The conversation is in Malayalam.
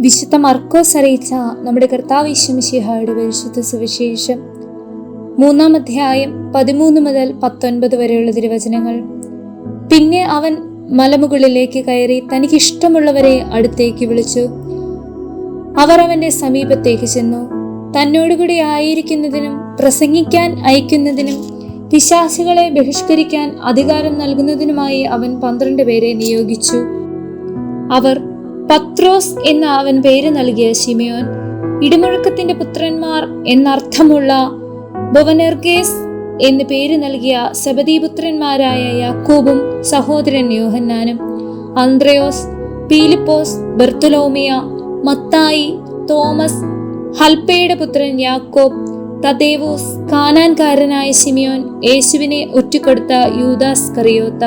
വിശുദ്ധ മർക്കോസ് അറിയിച്ച നമ്മുടെ കർത്താവ് ഈശ്വമിഷിഹായുടെ പരിശുദ്ധ സുവിശേഷം. മൂന്നാം അധ്യായം പതിമൂന്ന് മുതൽ പത്തൊൻപത് വരെയുള്ള തിരുവചനങ്ങൾ. പിന്നെ അവൻ മലമുകളിലേക്ക് കയറി തനിക്ക് ഇഷ്ടമുള്ളവരെ അടുത്തേക്ക് വിളിച്ചു. അവർ അവന്റെ സമീപത്തേക്ക് ചെന്നു. തന്നോടുകൂടി ആയിരിക്കുന്നതിനും പ്രസംഗിക്കാൻ അയക്കുന്നതിനും പിശാചുകളെ ബഹിഷ്കരിക്കാൻ അധികാരം നൽകുന്നതിനുമായി അവൻ പന്ത്രണ്ട് പേരെ നിയോഗിച്ചു. അവർ പത്രോസ് എന്ന അവൻ പേര് നൽകിയ ശിമയോൻ ഇടിമുഴക്കത്തിന്റെ പുത്രന്മാർ എന്നർത്ഥമുള്ള ബൊവനെർഗേസ് എന്ന് പേര് നൽകിയ സബദീപുത്രന്മാരായ യാക്കൂബും സഹോദരൻ യോഹന്നാനും അന്ത്രയോസ് പീലിപ്പോസ് ബർത്തലോമിയ മത്തായി തോമസ് ഹൽപ്പയുടെ പുത്രൻ യാക്കോബ് തദേവോസ് കാനാൻകാരനായ ശിമിയോൻ യേശുവിനെ ഒറ്റക്കൊടുത്ത യൂദാസ് കറിയോത്ത